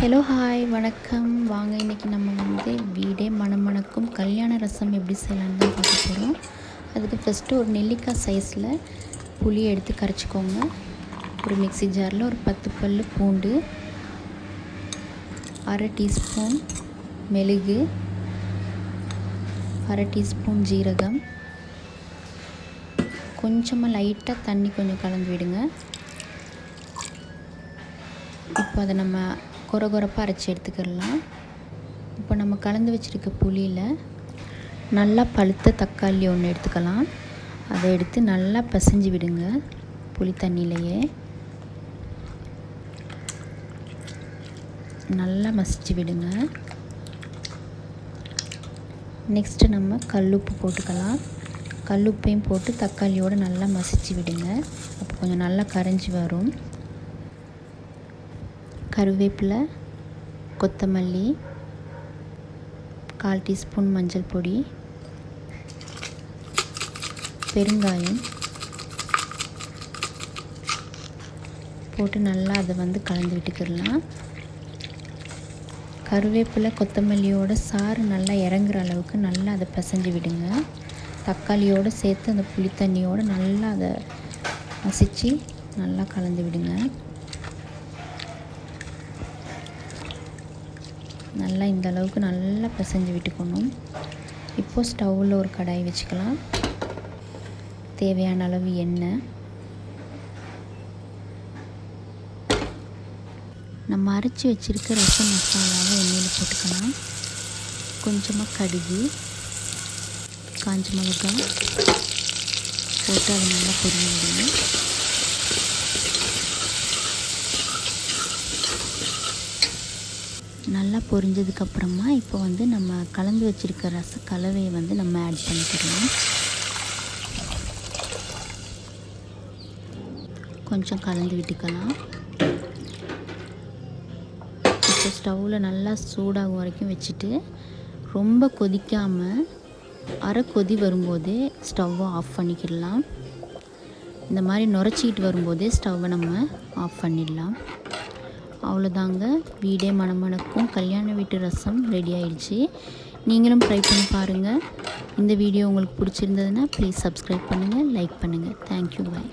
Hello hi வணக்கம். வாங்க இன்றைக்கி நம்ம வந்து வீடே மணமணக்கும் கல்யாண ரசம் எப்படி செய்யலான்னு தான் பார்க்க போகிறோம் அதுக்கு ஃபஸ்ட்டு ஒரு நெல்லிக்காய் சைஸில் புளி எடுத்து கரைச்சிக்கோங்க. ஒரு மிக்ஸி ஜாரில் ஒரு பத்து பல் பூண்டு அரை டீஸ்பூன் மெழுகு அரை டீஸ்பூன் ஜீரகம். கொஞ்சமாக லைட்டாக தண்ணி கொஞ்சம் கலந்து விடுங்க. இப்போ அதை நம்ம கொர கொரப்பாக அரைச்சி எடுத்துக்கிடலாம் இப்போ நம்ம கலந்து வச்சுருக்க புளியில் நல்லா பழுத்த தக்காளி ஒன்று எடுத்துக்கலாம். அதை எடுத்து நல்லா பிசைஞ்சு விடுங்க புளி தண்ணியிலையே. நல்லா மசிச்சு விடுங்க. நெக்ஸ்ட்டு நம்ம கல்லுப்பு போட்டுக்கலாம். கல்லுப்பையும் போட்டு தக்காளியோடு நல்லா மசிச்சு விடுங்க. அப்போ கொஞ்சம் நல்லா கரைஞ்சி வரும். கருவேப்பிலை கொத்தமல்லி கால் டீஸ்பூன் மஞ்சள் பொடி பெருங்காயம் போட்டு நல்லா அதை வந்து கலந்து விட்டுக்கிடலாம். கருவேப்பிலை கொத்தமல்லியோட சாறு நல்லா இறங்குற அளவுக்கு நல்லா அதை பிசைஞ்சு விடுங்க. தக்காளியோடு சேர்த்து அந்த புளி தண்ணியோடு நல்லா அதை மசித்து நல்லா கலந்து விடுங்க. நல்லா இந்த அளவுக்கு நல்லா பிசைஞ்சு விட்டுக்கணும். இப்போது ஸ்டவ்வில் ஒரு கடாய் வச்சுக்கலாம். தேவையான அளவு எண்ணெய். நம்ம அரைச்சி வச்சுருக்க ரசம் மசாலாவை எண்ணெயில் போட்டுக்கலாம். கொஞ்சமாக கடுகு காஞ்ச மிளகாய் போட்டு அதை நல்லா பொரிய விடுங்க நல்லா பொரிஞ்சதுக்கப்புறமா இப்போ வந்து நம்ம கலந்து வச்சுருக்க ரச கலவையை வந்து நம்ம ஆட் பண்ணிக்கலாம் கொஞ்சம் கலந்து விட்டுக்கலாம். இப்போ ஸ்டவ்வில் நல்லா சூடாகும் வரைக்கும் வச்சுட்டு ரொம்ப கொதிக்காமல் அரை கொதி வரும்போதே ஸ்டவ்வை ஆஃப் பண்ணிக்கிடலாம். இந்த மாதிரி நுரைச்சிக்கிட்டு வரும்போதே ஸ்டவ்வை நம்ம ஆஃப் பண்ணிடலாம். அவ்வளோதாங்க. வீடே மணமணக்கும். கல்யாண வீட்டு ரசம் ரெடி ஆயிடுச்சு. நீங்களும் ட்ரை பண்ணி பாருங்கள் இந்த வீடியோ உங்களுக்கு பிடிச்சிருந்ததுன்னா ப்ளீஸ் சப்ஸ்கிரைப் பண்ணுங்கள் லைக் பண்ணுங்கள் தேங்க்யூ பாய்